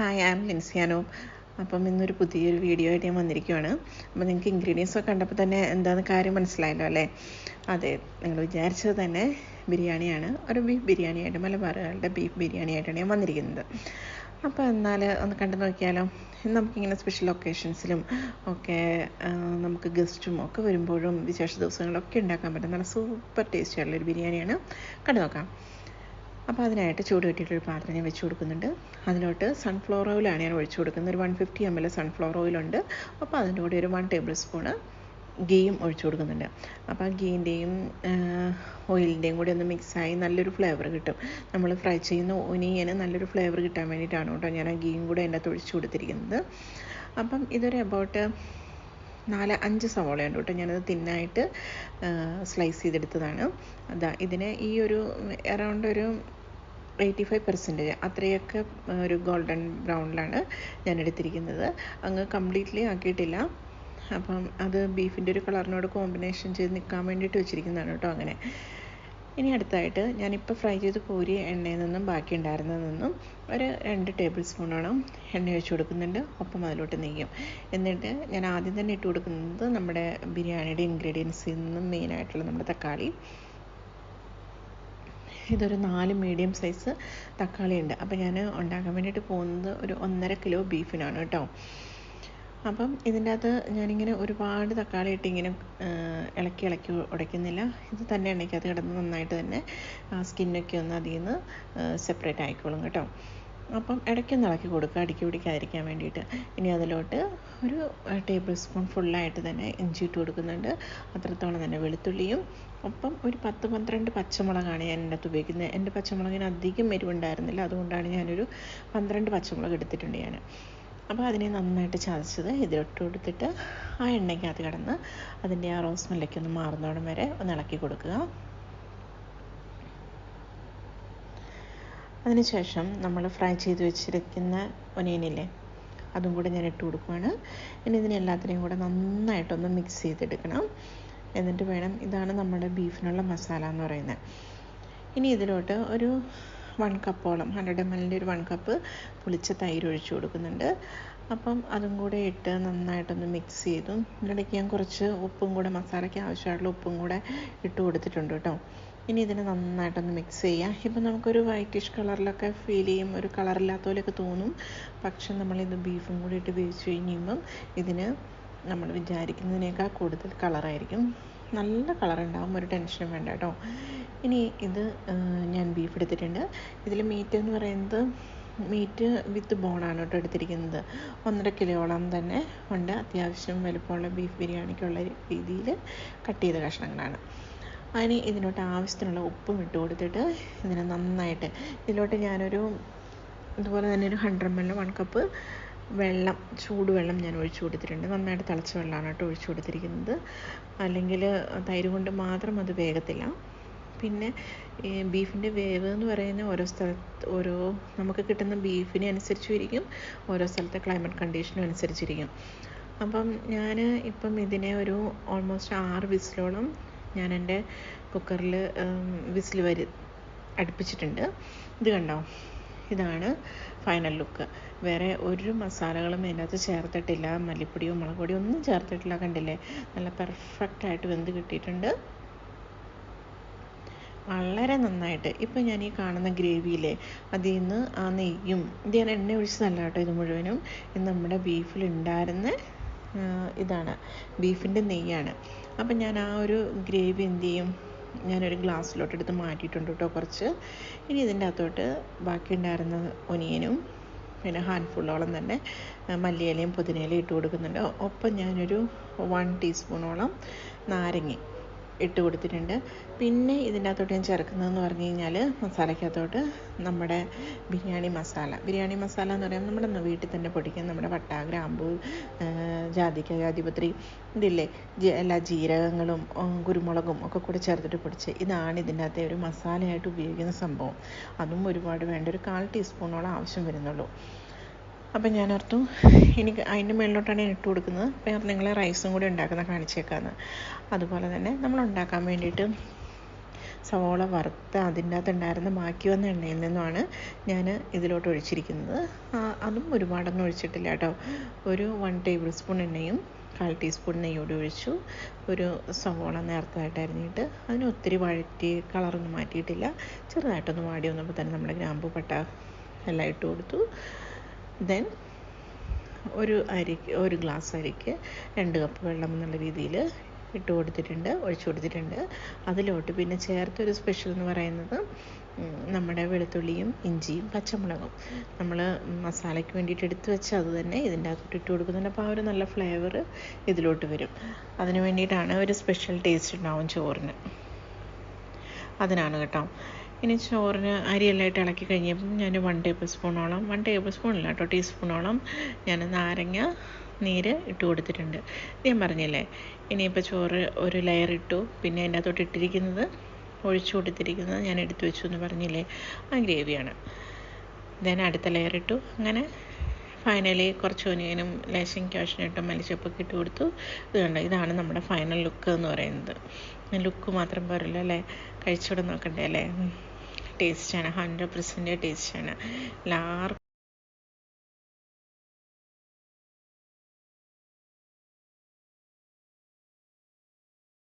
Hi ആം ലിൻസിയാനോ അപ്പം ഇന്നൊരു പുതിയൊരു വീഡിയോ ആയിട്ട് ഞാൻ വന്നിരിക്കുകയാണ് അപ്പം നിങ്ങൾക്ക് ഇൻഗ്രീഡിയൻസ് ഒക്കെ കണ്ടപ്പോൾ തന്നെ എന്താണെന്ന് കാര്യം മനസ്സിലായല്ലോ അല്ലേ? അതെ നിങ്ങൾ വിചാരിച്ചത് തന്നെ ബിരിയാണിയാണ്. ഒരു ബീഫ് ബിരിയാണിയായിട്ട് മലബാറുകളുടെ ബീഫ് ബിരിയാണിയായിട്ടാണ് ഞാൻ വന്നിരിക്കുന്നത്. അപ്പോൾ എന്നാൽ ഒന്ന് കണ്ടു നോക്കിയാലോ. നമുക്കിങ്ങനെ സ്പെഷ്യൽ ഒക്കേഷൻസിലും ഒക്കെ നമുക്ക് ഗസ്റ്റും ഒക്കെ വരുമ്പോഴും വിശേഷ ദിവസങ്ങളൊക്കെ ഉണ്ടാക്കാൻ പറ്റുന്ന നല്ല സൂപ്പർ ആയിട്ടുള്ളൊരു ബിരിയാണിയാണ്. കണ്ടു നോക്കാം. അപ്പോൾ അതിനായിട്ട് ചൂട് കെട്ടിയിട്ടൊരു പാത്രം ഞാൻ വെച്ച് കൊടുക്കുന്നുണ്ട്. അതിലോട്ട് സൺഫ്ലവർ ഓയിലാണ് ഞാൻ ഒഴിച്ചു കൊടുക്കുന്നത്. ഒരു one fifty M L sunflower ഓയിലുണ്ട് അപ്പോൾ അതിന്റെ കൂടെ ഒരു വൺ ടേബിൾ സ്പൂണ് ഗീയും ഒഴിച്ചു കൊടുക്കുന്നുണ്ട്. അപ്പോൾ ആ ഗീന്റെയും ഓയിലിന്റെയും കൂടി ഒന്ന് മിക്സായി നല്ലൊരു ഫ്ലേവർ കിട്ടും. നമ്മൾ ഫ്രൈ ചെയ്യുന്ന ഒനിയന് നല്ലൊരു ഫ്ലേവർ കിട്ടാൻ വേണ്ടിയിട്ടാണ് കേട്ടോ ഞാൻ ആ ഗീയും കൂടെ അതിന്റെ അകത്ത് ഒഴിച്ചു കൊടുത്തിരിക്കുന്നത്. അപ്പം ഇതൊരു അബൌട്ട് നാല് അഞ്ച് സവോളയുണ്ട് കേട്ടോ. ഞാനത് തിന്നായിട്ട് സ്ലൈസ് ചെയ്തെടുത്തതാണ്. അതാ ഇതിന് ഈ ഒരു അറൗണ്ട് ഒരു എയ്റ്റി ഫൈവ് പെർസെന്റേജ് അത്രയൊക്കെ ഒരു ഗോൾഡൻ ബ്രൗണിലാണ് ഞാൻ എടുത്തിരിക്കുന്നത്. അങ്ങ് കംപ്ലീറ്റ്ലി ആക്കിയിട്ടില്ല. അപ്പം അത് ബീഫിന്റെ ഒരു കളറിനോട് കോമ്പിനേഷൻ ചെയ്ത് നിൽക്കാൻ വേണ്ടിയിട്ട് വെച്ചിരിക്കുന്നതാണ് കേട്ടോ അങ്ങനെ. ഇനി അടുത്തായിട്ട് ഞാനിപ്പോൾ ഫ്രൈ ചെയ്ത് കോരിയ എണ്ണയിൽ നിന്നും ബാക്കി ഉണ്ടായിരുന്നതിൽ നിന്നും ഒരു രണ്ട് ടേബിൾ സ്പൂണോളം എണ്ണ ഒഴിച്ച് കൊടുക്കുന്നുണ്ട്. ഒപ്പം അതിലോട്ട് നെയ്യും. എന്നിട്ട് ഞാൻ ആദ്യം തന്നെ ഇട്ട് കൊടുക്കുന്നത് നമ്മുടെ ബിരിയാണിയുടെ ഇൻഗ്രീഡിയൻസിൽ നിന്നും മെയിനായിട്ടുള്ള നമ്മുടെ തക്കാളി. ഇതൊരു നാല് മീഡിയം സൈസ് തക്കാളി ഉണ്ട്. അപ്പോൾ ഞാൻ ഉണ്ടാക്കാൻ വേണ്ടിയിട്ട് പോകുന്നത് ഒരു ഒന്നര കിലോ ബീഫിനാണ് കേട്ടോ. അപ്പം ഇതിന്റെ അകത്ത് ഞാനിങ്ങനെ ഒരുപാട് തക്കാളി ഇട്ട് ഇങ്ങനെ ഇളക്കി ഇളക്കി ഉടയ്ക്കുന്നില്ല. ഇത് തന്നെ എണ്ണയ്ക്കകത്ത് കിടന്ന് നന്നായിട്ട് തന്നെ സ്കിന്നൊക്കെ ഒന്ന് അതിൽ നിന്ന് സെപ്പറേറ്റ് ആയിക്കോളും കേട്ടോ. അപ്പം ഇടയ്ക്കൊന്ന് ഇളക്കി കൊടുക്കുക അടുക്കി പിടിക്കാതിരിക്കാൻ വേണ്ടിയിട്ട്. ഇനി അതിലോട്ട് ഒരു ടേബിൾ സ്പൂൺ ഫുള്ളായിട്ട് തന്നെ ഇഞ്ചി ഇട്ട് കൊടുക്കുന്നുണ്ട്. അത്രത്തോളം തന്നെ വെളുത്തുള്ളിയും. ഒപ്പം ഒരു പത്ത് പന്ത്രണ്ട് പച്ചമുളകാണ് ഞാൻ എന്റെ അകത്ത് ഉപയോഗിക്കുന്നത്. എന്റെ പച്ചമുളകിന് അധികം എരിവുണ്ടായിരുന്നില്ല. അതുകൊണ്ടാണ് ഞാനൊരു പന്ത്രണ്ട് പച്ചമുളക് എടുത്തിട്ടുണ്ട് ഞാൻ. അപ്പോൾ അതിനെ നന്നായിട്ട് ചതച്ചത് ഇതിലിട്ട് കൊടുത്തിട്ട് ആ എണ്ണയ്ക്കകത്ത് കിടന്ന് അതിന്റെ ആ റോസ് ഒന്ന് മാറുന്നോടം വരെ ഒന്ന് ഇളക്കി കൊടുക്കുക. അതിനുശേഷം നമ്മൾ ഫ്രൈ ചെയ്ത് വെച്ചിരിക്കുന്ന ഒനിയനില്ലേ അതും കൂടെ ഞാൻ ഇട്ട് കൊടുക്കുകയാണ് ഇനി ഇതിനെല്ലാത്തിനെയും കൂടെ നന്നായിട്ടൊന്ന് മിക്സ് ചെയ്തെടുക്കണം. എന്നിട്ട് വേണം ഇതാണ് നമ്മുടെ ബീഫിനുള്ള മസാല എന്ന് പറയുന്നത്. ഇനി ഇതിലോട്ട് ഒരു വൺ കപ്പോളം ഹൺഡ്രഡ് എം എല്ലിന്റെ ഒരു വൺ കപ്പ് പുളിച്ച തൈര് ഒഴിച്ചു കൊടുക്കുന്നുണ്ട്. അപ്പം അതും കൂടെ ഇട്ട് നന്നായിട്ടൊന്ന് മിക്സ് ചെയ്തു. ഇതിനിടയ്ക്ക് ഞാൻ കുറച്ച് ഉപ്പും കൂടെ മസാലയ്ക്ക് ആവശ്യമായിട്ടുള്ള ഉപ്പും കൂടെ ഇട്ട് കൊടുത്തിട്ടുണ്ട് കേട്ടോ. ഇനി ഇതിനെ നന്നായിട്ടൊന്ന് മിക്സ് ചെയ്യാം. ഇപ്പം നമുക്കൊരു വൈറ്റിഷ് കളറിലൊക്കെ ഫീൽ ചെയ്യും ഒരു കളറില്ലാത്ത പോലെയൊക്കെ തോന്നും. പക്ഷെ നമ്മളിത് ബീഫും കൂടി ഇട്ട് വേവിച്ച് കഴിയുമ്പം ഇതിന് നമ്മൾ വിചാരിക്കുന്നതിനേക്കാൾ കൂടുതൽ കളറായിരിക്കും നല്ല കളർ ഉണ്ടാവും ഒരു ടെൻഷനും വേണ്ട കേട്ടോ ഇനി ഇത് ഞാൻ ബീഫ് എടുത്തിട്ടുണ്ട്. ഇതിൽ മീറ്റ് എന്ന് പറയുന്നത് മീറ്റ് വിത്ത് ബോണാണ് കേട്ടോ എടുത്തിരിക്കുന്നത്. ഒന്നര കിലോയോളം തന്നെ ഉണ്ട്. അത്യാവശ്യം വലുപ്പമുള്ള ബീഫ് ബിരിയാണിക്കുള്ള രീതിയിൽ കട്ട് ചെയ്ത കഷ്ണങ്ങളാണ്. അതിന് ഇതിലോട്ട് ആവശ്യത്തിനുള്ള ഉപ്പും ഇട്ട് കൊടുത്തിട്ട് ഇതിനെ നന്നായിട്ട് ഇതിലോട്ട് ഞാനൊരു ഇതുപോലെ തന്നെ ഒരു hundred M L one cup വെള്ളം ചൂടുവെള്ളം ഞാൻ ഒഴിച്ചു കൊടുത്തിട്ടുണ്ട്. നന്നായിട്ട് തിളച്ച വെള്ളമാണ് കേട്ടോ ഒഴിച്ചു കൊടുത്തിരിക്കുന്നത്. അല്ലെങ്കിൽ തൈര് കൊണ്ട് മാത്രം അത് വേഗത്തില്ല പിന്നെ ഈ ബീഫിന്റെ വേവ് എന്ന് പറയുന്ന ഓരോ സ്ഥലത്ത് ഓരോ നമുക്ക് കിട്ടുന്ന ബീഫിനെ അനുസരിച്ചിരിക്കും. ഓരോ സ്ഥലത്തെ ക്ലൈമറ്റ് കണ്ടീഷനും അനുസരിച്ചിരിക്കും. അപ്പം ഞാൻ ഇപ്പം ഇതിനെ ഒരു ഓൾമോസ്റ്റ് ആറ് വിസിലോളം ഞാൻ എന്റെ കുക്കറിൽ വിസിൽ വരി അടുപ്പിച്ചിട്ടുണ്ട്. ഇത് കണ്ടോ? ഇതാണ് ഫൈനൽ ലുക്ക് വേറെ ഒരു മസാലകളും ഇതിനകത്ത് ചേർത്തിട്ടില്ല. മല്ലിപ്പൊടിയോ മുളക് പൊടിയോ ഒന്നും ചേർത്തിട്ടില്ല. കണ്ടില്ലേ? നല്ല പെർഫെക്റ്റ് ആയിട്ട് വെന്ത് കിട്ടിയിട്ടുണ്ട്. വളരെ നന്നായിട്ട്. ഇപ്പം ഞാൻ ഈ കാണുന്ന ഗ്രേവിയിലെ അതിൽ നിന്ന് ആ നെയ്യും ഇത് ഞാൻ എണ്ണ ഒഴിച്ചതല്ല കേട്ടോ ഇത് മുഴുവനും. ഇത് നമ്മുടെ ബീഫിൽ ഉണ്ടായിരുന്ന ഇതാണ്. ബീഫിന്റെ നെയ്യാണ്. അപ്പം ഞാൻ ആ ഒരു ഗ്രേവി എന്ത് ചെയ്യും? ഞാനൊരു ഗ്ലാസ്സിലോട്ട് എടുത്ത് മാറ്റിയിട്ടുണ്ട് കേട്ടോ കുറച്ച്. ഇനി ഇതിന്റെ അകത്തോട്ട് ബാക്കി ഉണ്ടായിരുന്ന ഒനിയനും പിന്നെ ഹാൻഡ്ഫുള്ളോളം തന്നെ ആ, മല്ലിയിലയും പുതിനയിലയും ഇട്ട് കൊടുക്കുന്നുണ്ട്. ഒപ്പം ഞാനൊരു വൺ ടീസ്പൂണോളം നാരങ്ങ ഇട്ട് കൊടുത്തിട്ടുണ്ട്. പിന്നെ ഇതിന്റെ അകത്തോട്ട് ഞാൻ ചേർക്കുന്നതെന്ന് പറഞ്ഞു കഴിഞ്ഞാൽ മസാലയ്ക്കകത്തോട്ട് നമ്മുടെ ബിരിയാണി മസാല. ബിരിയാണി മസാല എന്ന് പറയുമ്പോൾ നമ്മുടെ വീട്ടിൽ തന്നെ പൊടിക്കുന്ന നമ്മുടെ പട്ട ഗ്രാമ്പു ജാതിക്ക ജാതിപത്രി ഇതില്ലേ? എല്ലാ ജീരകങ്ങളും കുരുമുളകും ഒക്കെ കൂടി ചേർത്തിട്ട് പൊടിച്ച് ഇതാണ് ഇതിന്റെ അകത്തെ ഒരു മസാലയായിട്ട് ഉപയോഗിക്കുന്ന സംഭവം. അതും ഒരുപാട് വേണ്ട ഒരു കാൽ ടീസ്പൂണോളം ആവശ്യം വരുന്നുള്ളൂ. അപ്പം ഞാൻ ഓർത്തു എനിക്ക് അതിന്റെ മുകളിലോട്ടാണ് ഞാൻ ഇട്ട് കൊടുക്കുന്നത്. അപ്പോൾ ഞാൻ നിങ്ങളെ റൈസും കൂടി ഉണ്ടാക്കുന്ന കാണിച്ചേക്കാന്ന്. അതുപോലെ തന്നെ നമ്മൾ ഉണ്ടാക്കാൻ വേണ്ടിയിട്ട് സവോള വറുത്ത് അതിന്റെ അകത്ത് ഉണ്ടായിരുന്ന ബാക്കി വന്ന എണ്ണയിൽ നിന്നുമാണ് ഞാൻ ഇതിലോട്ട് ഒഴിച്ചിരിക്കുന്നത്. അതും ഒരുപാടൊന്നും ഒഴിച്ചിട്ടില്ല കേട്ടോ. ഒരു വൺ ടേബിൾ സ്പൂൺ എണ്ണയും കാൽ ടീസ്പൂൺ നെയ്യോട് ഒഴിച്ചു. ഒരു സവോള നേർത്തതായിട്ട് അരിഞ്ഞിട്ട് അതിന് ഒത്തിരി വഴറ്റി കളറൊന്നും മാറ്റിയിട്ടില്ല. ചെറുതായിട്ടൊന്ന് വാടി വന്നപ്പോൾ തന്നെ നമ്മുടെ ഗ്രാമ്പു പട്ട എല്ലാം ഇട്ട് കൊടുത്തു. ദെൻ ഒരു അരിക്ക് ഒരു ഗ്ലാസ് അരിക്ക് രണ്ട് കപ്പ് വെള്ളം എന്നുള്ള രീതിയിൽ ഇട്ട് കൊടുത്തിട്ടുണ്ട് ഒഴിച്ചു കൊടുത്തിട്ടുണ്ട്. അതിലോട്ട് പിന്നെ ചേർത്തൊരു സ്പെഷ്യൽ എന്ന് പറയുന്നത് നമ്മുടെ വെളുത്തുള്ളിയും ഇഞ്ചിയും പച്ചമുളകും. നമ്മൾ മസാലയ്ക്ക് വേണ്ടിയിട്ട് എടുത്തു വെച്ച അത് തന്നെ ഇതിന്റെ അകത്തോട്ട് ഇട്ട് കൊടുക്കുന്നുണ്ട്. അപ്പോൾ ആ ഒരു നല്ല ഫ്ലേവർ ഇതിലോട്ട് വരും. അതിന് വേണ്ടിയിട്ടാണ് ഒരു സ്പെഷ്യൽ ടേസ്റ്റ് ഉണ്ടാവും ചോറിന്. അതിനാണ് കേട്ടോ. ഇനി ചോറിന് അരിയെല്ലാം ഇളക്കി കഴിഞ്ഞപ്പം ഞാൻ വൺ ടേബിൾ സ്പൂണോളം വൺ ടേബിൾ സ്പൂൺ ഇല്ല കേട്ടോ ടീസ്പൂണോളം ഞാൻ നാരങ്ങ നീര് ഇട്ട് കൊടുത്തിട്ടുണ്ട്. ഞാൻ പറഞ്ഞില്ലേ ഇനിയിപ്പോൾ ചോറ് ഒരു ലെയർ ഇട്ടു പിന്നെ അതിന്റെ അകത്തോട്ട് ഇട്ടിരിക്കുന്നത് ഒഴിച്ചു കൊടുത്തിരിക്കുന്നത് ഞാൻ എടുത്തു വെച്ചു എന്ന് പറഞ്ഞില്ലേ ആ ഗ്രേവിയാണ് ദെൻ അടുത്ത ലെയർ ഇട്ടു അങ്ങനെ ഫൈനലി കുറച്ച് ഒനിയനും ലേശം ക്യാഷിനിട്ടും മല്ലിച്ചപ്പൊക്കെ ഇട്ട് കൊടുത്തു. ഇത് കണ്ടോ ഇതാണ് നമ്മുടെ ഫൈനൽ ലുക്ക് എന്ന് പറയുന്നത്. ലുക്ക് മാത്രം പോരല്ലോ അല്ലേ? കഴിച്ചുകൂടെ നോക്കണ്ടേ അല്ലേ? ടേസ്റ്റാണ് ഹൺഡ്രഡ് പെർസെന്റ് ടേസ്റ്റാണ് എല്ലാവർക്കും